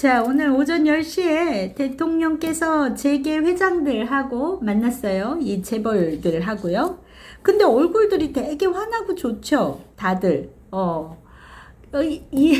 자, 오늘 오전 10시에 대통령께서 재계 회장들하고 만났어요. 이 재벌들하고요. 근데 얼굴들이 되게 환하고 좋죠. 다들. 어. 어, 이, 이,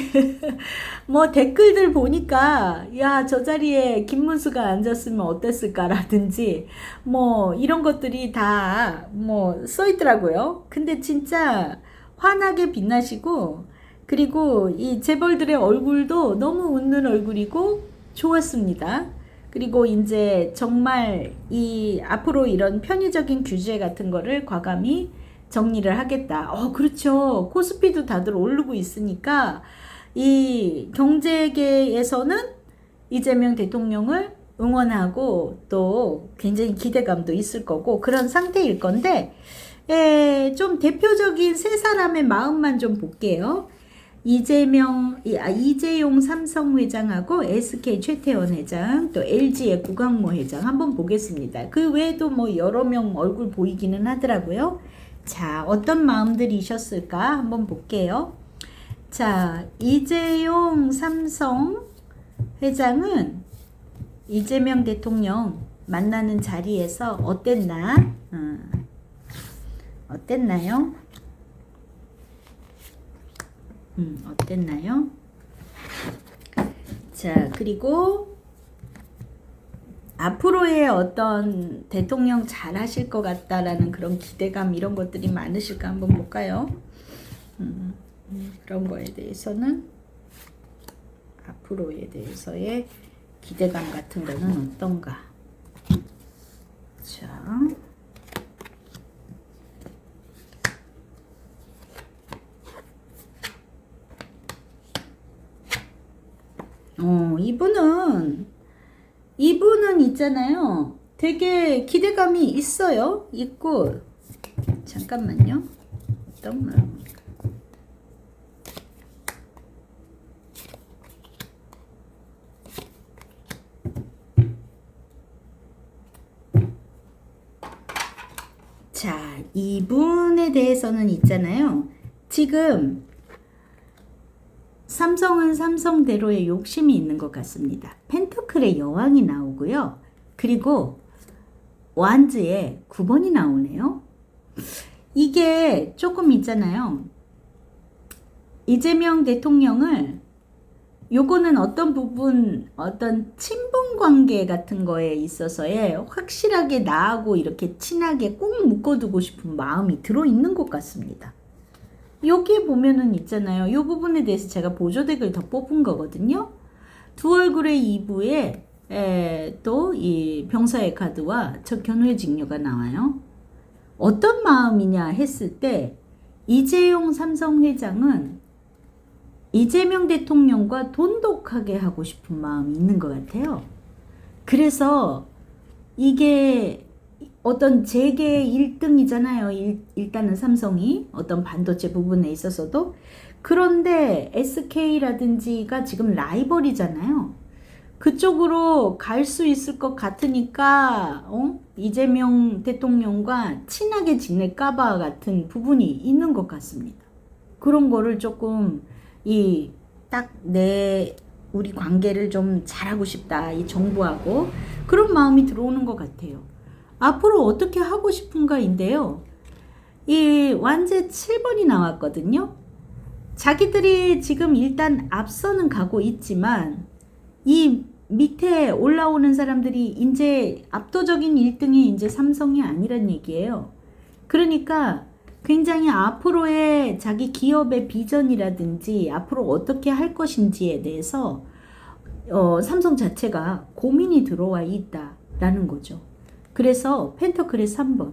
뭐 댓글들 보니까, 야, 저 자리에 김문수가 앉았으면 어땠을까라든지, 뭐, 이런 것들이 다, 뭐, 써 있더라고요. 근데 진짜 환하게 빛나시고, 그리고 이 재벌들의 얼굴도 너무 웃는 얼굴이고, 좋았습니다. 그리고 이제 정말 이 앞으로 이런 편의적인 규제 같은 거를 과감히 정리를 하겠다. 어, 그렇죠. 코스피도 다들 오르고 있으니까 이 경제계에서는 이재명 대통령을 응원하고 또 굉장히 기대감도 있을 거고 그런 상태일 건데 에, 좀 대표적인 세 사람의 마음만 좀 볼게요. 이재명, 이- 아, 이재용 삼성 회장하고 SK 최태원 회장, 또 LG의 구강모 회장 한번 보겠습니다. 그 외에도 뭐 여러 명 얼굴 보이기는 하더라고요. 자, 어떤 마음들이셨을까 한번 볼게요. 자, 이재용 삼성 회장은 이재명 대통령 만나는 자리에서 어땠나? 어, 어땠나요? 음, 어땠나요? 자, 그리고 앞으로의 어떤 대통령 잘 하실 것 같다라는 그런 기대감 이런 것들이 많으실까 한번 볼까요? 음, 음, 그런 거에 대해서는 앞으로에 대해서의 기대감 같은 거는 어떤가? 자. 어, 이분은 이분은 있잖아요. 되게 기대감이 있어요. 있고 잠깐만요. 마음일까? 자, 이분에 대해서는 있잖아요. 지금 삼성은 삼성대로의 욕심이 있는 것 같습니다. 펜터클의 여왕이 나오고요. 그리고 완즈의 9번이 나오네요. 이게 조금 있잖아요. 이재명 대통령을 요거는 어떤 부분 어떤 친분 관계 같은 거에 있어서의 확실하게 나하고 이렇게 친하게 꼭 묶어두고 싶은 마음이 들어 있는 것 같습니다. 여기에 보면은 있잖아요. 이 부분에 대해서 제가 보조덱을 더 뽑은 거거든요. 두 얼굴의 2부에 또 이 병사의 카드와 저 견회직료가 나와요. 어떤 마음이냐 했을 때 이재용 삼성 회장은 이재명 대통령과 돈독하게 하고 싶은 마음이 있는 것 같아요. 그래서 이게 어떤 재계 1등이잖아요. 일, 일단은 삼성이 어떤 반도체 부분에 있어서도 그런데 SK라든지가 지금 라이벌이잖아요. 그쪽으로 갈 수 있을 것 같으니까 어? 이재명 대통령과 친하게 지낼까봐 같은 부분이 있는 것 같습니다. 그런 거를 조금 이 딱 내 우리 관계를 좀 잘하고 싶다 이 정부하고 그런 마음이 들어오는 것 같아요. 앞으로 어떻게 하고 싶은가인데요. 이 완제 7번이 나왔거든요. 자기들이 지금 일단 앞서는 가고 있지만 이 밑에 올라오는 사람들이 이제 압도적인 1등이 이제 삼성이 아니란 얘기예요. 그러니까 굉장히 앞으로의 자기 기업의 비전이라든지 앞으로 어떻게 할 것인지에 대해서 어, 삼성 자체가 고민이 들어와 있다라는 거죠. 그래서 펜터클의 3번.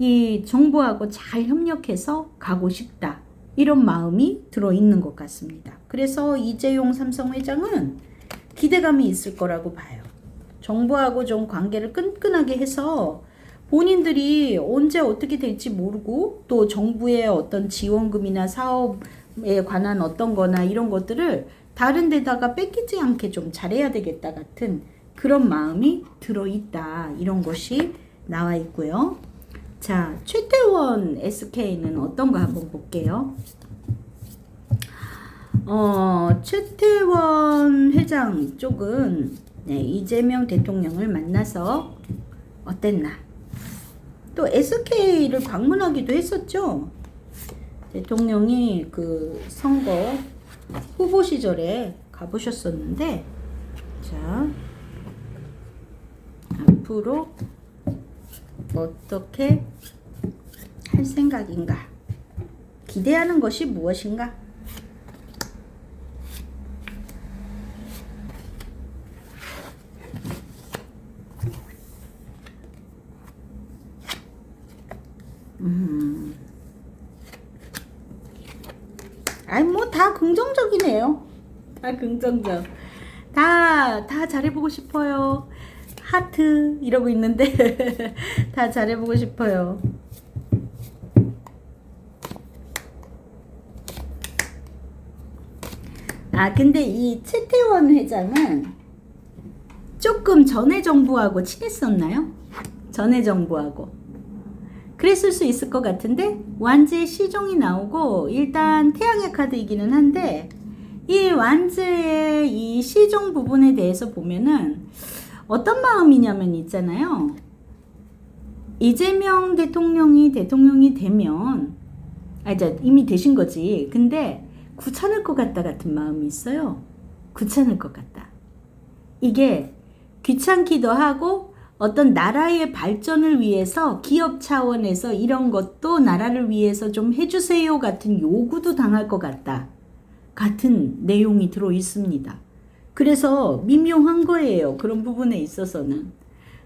이 정부하고 잘 협력해서 가고 싶다. 이런 마음이 들어 있는 것 같습니다. 그래서 이재용 삼성 회장은 기대감이 있을 거라고 봐요. 정부하고 좀 관계를 끈끈하게 해서 본인들이 언제 어떻게 될지 모르고 또 정부의 어떤 지원금이나 사업에 관한 어떤 거나 이런 것들을 다른 데다가 뺏기지 않게 좀 잘해야 되겠다 같은 그런 마음이 들어있다. 이런 것이 나와 있고요. 자, 최태원 SK는 어떤가 한번 볼게요. 어, 최태원 회장 쪽은 네, 이재명 대통령을 만나서 어땠나? 또 SK를 방문하기도 했었죠. 대통령이 그 선거 후보 시절에 가보셨었는데, 자, 앞으로 어떻게 할 생각인가? 기대하는 것이 무엇인가? 음. 아니 뭐 다 긍정적이네요. 다 긍정적. 다 다 잘해보고 싶어요. 하트 이러고 있는데 다 잘해보고 싶어요. 아 근데 이 최태원 회장은 조금 전에 정부하고 친했었나요? 전에 정부하고 그랬을 수 있을 것 같은데 완즈의 시종이 나오고 일단 태양의 카드이기는 한데 이 완즈의 이 시종 부분에 대해서 보면은 어떤 마음이냐면 있잖아요. 이재명 대통령이 대통령이 되면 아 이제 이미 되신 거지. 근데 귀찮을 것 같다 같은 마음이 있어요. 귀찮을 것 같다. 이게 귀찮기도 하고 어떤 나라의 발전을 위해서 기업 차원에서 이런 것도 나라를 위해서 좀 해주세요 같은 요구도 당할 것 같다. 같은 내용이 들어 있습니다. 그래서 미묘한 거예요. 그런 부분에 있어서는.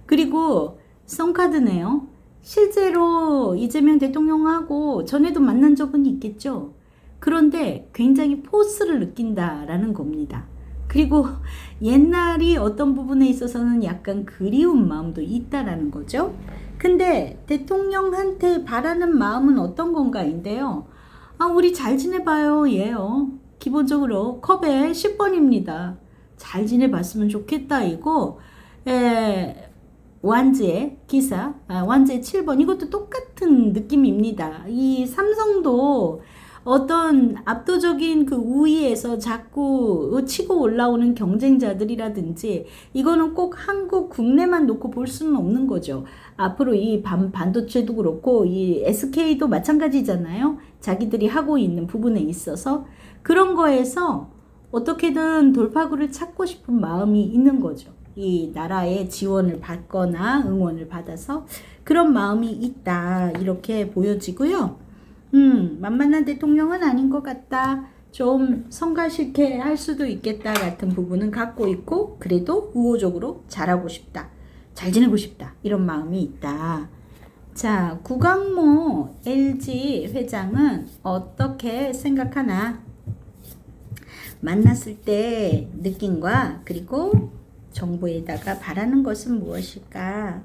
그리고 성카드네요. 실제로 이재명 대통령하고 전에도 만난 적은 있겠죠. 그런데 굉장히 포스를 느낀다라는 겁니다. 그리고 옛날이 어떤 부분에 있어서는 약간 그리운 마음도 있다라는 거죠. 근데 대통령한테 바라는 마음은 어떤 건가인데요. 아, 우리 잘 지내봐요. 예요. 기본적으로 컵에 10번입니다. 잘 지내봤으면 좋겠다. 이거, 에, 완즈의 기사, 아, 완즈의 7번. 이것도 똑같은 느낌입니다. 이 삼성도 어떤 압도적인 그 우위에서 자꾸 치고 올라오는 경쟁자들이라든지 이거는 꼭 한국 국내만 놓고 볼 수는 없는 거죠. 앞으로 이 반, 반도체도 그렇고 이 SK도 마찬가지잖아요. 자기들이 하고 있는 부분에 있어서 그런 거에서 어떻게든 돌파구를 찾고 싶은 마음이 있는 거죠. 이 나라의 지원을 받거나 응원을 받아서 그런 마음이 있다. 이렇게 보여지고요. 음, 만만한 대통령은 아닌 것 같다. 좀 성가시게 할 수도 있겠다 같은 부분은 갖고 있고 그래도 우호적으로 잘하고 싶다. 잘 지내고 싶다. 이런 마음이 있다. 자, 구강모 LG 회장은 어떻게 생각하나? 만났을 때 느낌과 그리고 정부에다가 바라는 것은 무엇일까?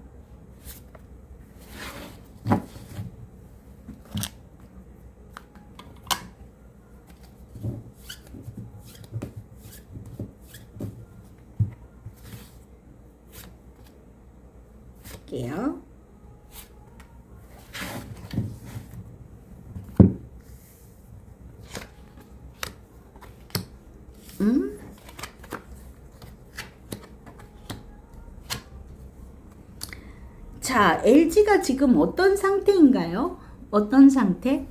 볼게요. 음? 자, LG가 지금 어떤 상태인가요? 어떤 상태?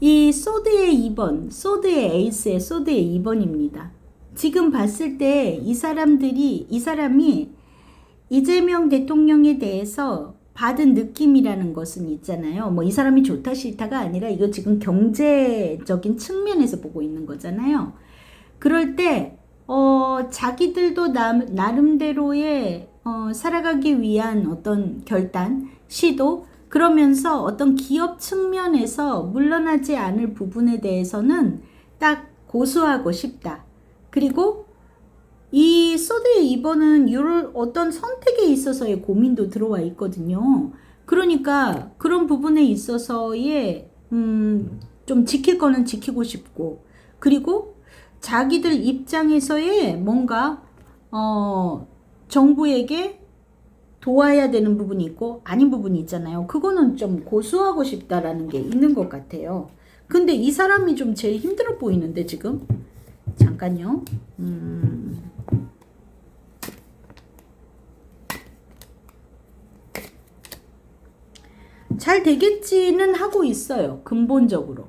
이 소드의 2번, 소드의 에이스의 소드의 2번입니다. 지금 봤을 때 이 사람들이, 이 사람이 이재명 대통령에 대해서 받은 느낌이라는 것은 있잖아요. 뭐 이 사람이 좋다 싫다가 아니라 이거 지금 경제적인 측면에서 보고 있는 거잖아요. 그럴 때, 어, 자기들도 나, 나름대로의 어, 살아가기 위한 어떤 결단, 시도, 그러면서 어떤 기업 측면에서 물러나지 않을 부분에 대해서는 딱 고수하고 싶다. 그리고 이 소드의 2번은 이런 어떤 선택에 있어서의 고민도 들어와 있거든요. 그러니까 그런 부분에 있어서의 음, 좀 지킬 거는 지키고 싶고 그리고 자기들 입장에서의 뭔가 어, 정부에게 도와야 되는 부분이 있고 아닌 부분이 있잖아요. 그거는 좀 고수하고 싶다라는 게 있는 것 같아요. 근데 이 사람이 좀 제일 힘들어 보이는데 지금 잠깐요. 음. 잘 되겠지는 하고 있어요. 근본적으로.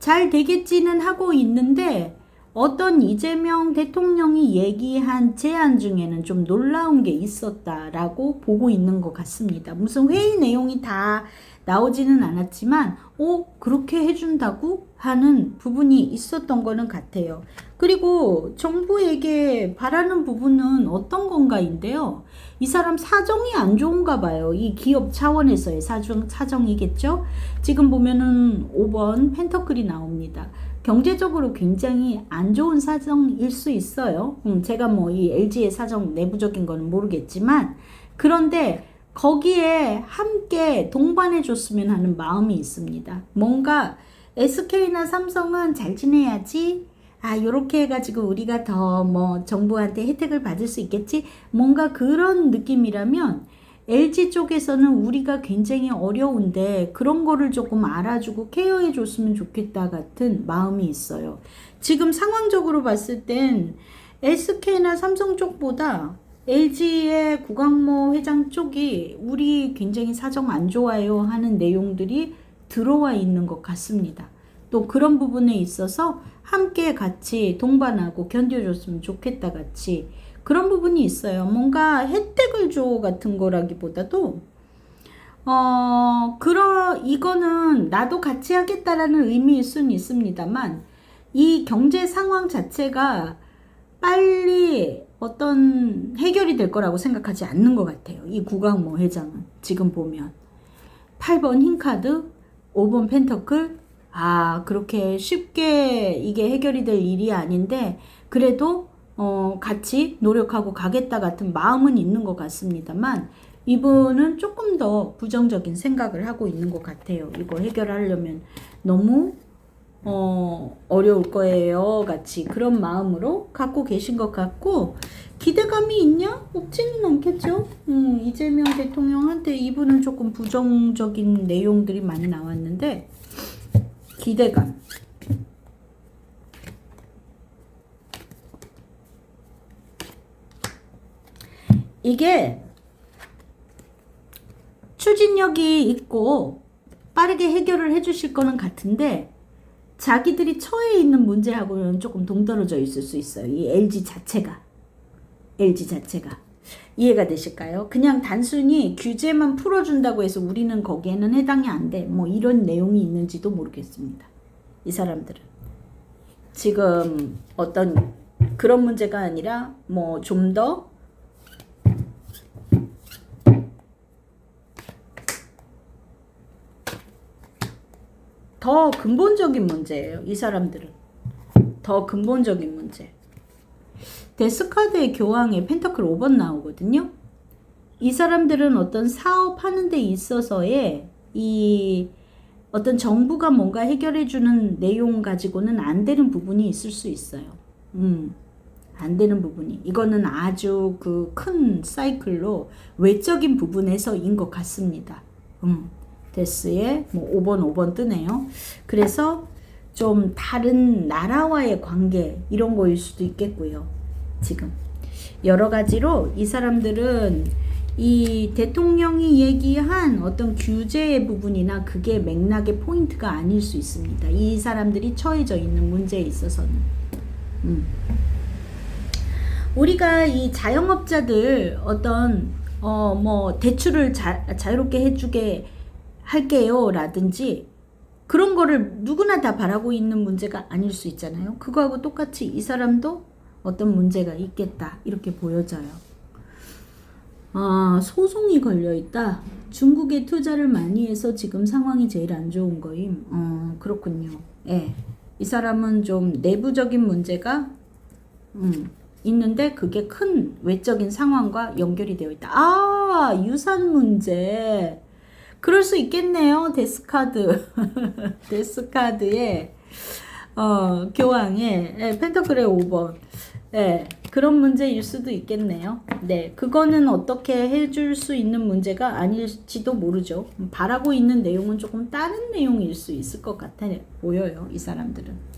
잘 되겠지는 하고 있는데 어떤 이재명 대통령이 얘기한 제안 중에는 좀 놀라운 게 있었다라고 보고 있는 것 같습니다. 무슨 회의 내용이 다 나오지는 않았지만, 오, 그렇게 해준다고 하는 부분이 있었던 거는 같아요. 그리고 정부에게 바라는 부분은 어떤 건가인데요. 이 사람 사정이 안 좋은가 봐요. 이 기업 차원에서의 사정, 사정이겠죠? 지금 보면은 5번 펜터클이 나옵니다. 경제적으로 굉장히 안 좋은 사정일 수 있어요. 음, 제가 뭐 이 LG의 사정 내부적인 거는 모르겠지만, 그런데 거기에 함께 동반해 줬으면 하는 마음이 있습니다. 뭔가 SK나 삼성은 잘 지내야지. 아, 요렇게 해가지고 우리가 더 뭐 정부한테 혜택을 받을 수 있겠지? 뭔가 그런 느낌이라면 LG 쪽에서는 우리가 굉장히 어려운데 그런 거를 조금 알아주고 케어해 줬으면 좋겠다 같은 마음이 있어요. 지금 상황적으로 봤을 땐 SK나 삼성 쪽보다 LG의 구광모 회장 쪽이 우리 굉장히 사정 안 좋아요 하는 내용들이 들어와 있는 것 같습니다. 또 그런 부분에 있어서 함께 같이 동반하고 견뎌줬으면 좋겠다 같이 그런 부분이 있어요. 뭔가 혜택을 줘 같은 거라기보다도 어 그런 이거는 나도 같이 하겠다라는 의미일 수는 있습니다만 이 경제 상황 자체가 빨리 어떤 해결이 될 거라고 생각하지 않는 것 같아요. 이 구강모 회장은 지금 보면 8번 흰 카드, 5번 펜터클 아 그렇게 쉽게 이게 해결이 될 일이 아닌데 그래도 어, 같이 노력하고 가겠다 같은 마음은 있는 것 같습니다만 이분은 조금 더 부정적인 생각을 하고 있는 것 같아요. 이거 해결하려면 너무 어, 어려울 거예요. 같이 그런 마음으로 갖고 계신 것 같고 기대감이 있냐? 없지는 않겠죠. 음, 이재명 대통령한테 이분은 조금 부정적인 내용들이 많이 나왔는데 기대감. 이게 추진력이 있고 빠르게 해결을 해주실 거는 같은데 자기들이 처해 있는 문제하고는 조금 동떨어져 있을 수 있어요. 이 LG 자체가. LG 자체가. 이해가 되실까요? 그냥 단순히 규제만 풀어준다고 해서 우리는 거기에는 해당이 안 돼. 뭐 이런 내용이 있는지도 모르겠습니다. 이 사람들은. 지금 어떤 그런 문제가 아니라 뭐 좀 더 더 근본적인 문제예요. 이 사람들은. 더 근본적인 문제. 데스카드의 교황에 펜터클 5번 나오거든요. 이 사람들은 어떤 사업하는 데 있어서의 이 어떤 정부가 뭔가 해결해 주는 내용 가지고는 안 되는 부분이 있을 수 있어요. 음, 안 되는 부분이. 이거는 아주 그 큰 사이클로 외적인 부분에서인 것 같습니다. 음. 데스에 뭐 5번 5번 뜨네요. 그래서 좀 다른 나라와의 관계 이런 거일 수도 있겠고요. 지금 여러 가지로 이 사람들은 이 대통령이 얘기한 어떤 규제의 부분이나 그게 맥락의 포인트가 아닐 수 있습니다. 이 사람들이 처해져 있는 문제에 있어서는. 음. 우리가 이 자영업자들 어떤 어 뭐 대출을 자, 자유롭게 해주게 할게요. 라든지 그런 거를 누구나 다 바라고 있는 문제가 아닐 수 있잖아요. 그거하고 똑같이 이 사람도 어떤 문제가 있겠다. 이렇게 보여져요. 아, 소송이 걸려 있다. 중국에 투자를 많이 해서 지금 상황이 제일 안 좋은 거임. 어, 그렇군요. 예. 이 사람은 좀 내부적인 문제가 음, 있는데 그게 큰 외적인 상황과 연결이 되어 있다. 아, 유산 문제. 그럴 수 있겠네요. 데스카드. 데스카드에, 어, 교황에, 예, 펜터클의 5번. 예, 그런 문제일 수도 있겠네요. 네, 그거는 어떻게 해줄 수 있는 문제가 아닐지도 모르죠. 바라고 있는 내용은 조금 다른 내용일 수 있을 것 같아 보여요. 이 사람들은.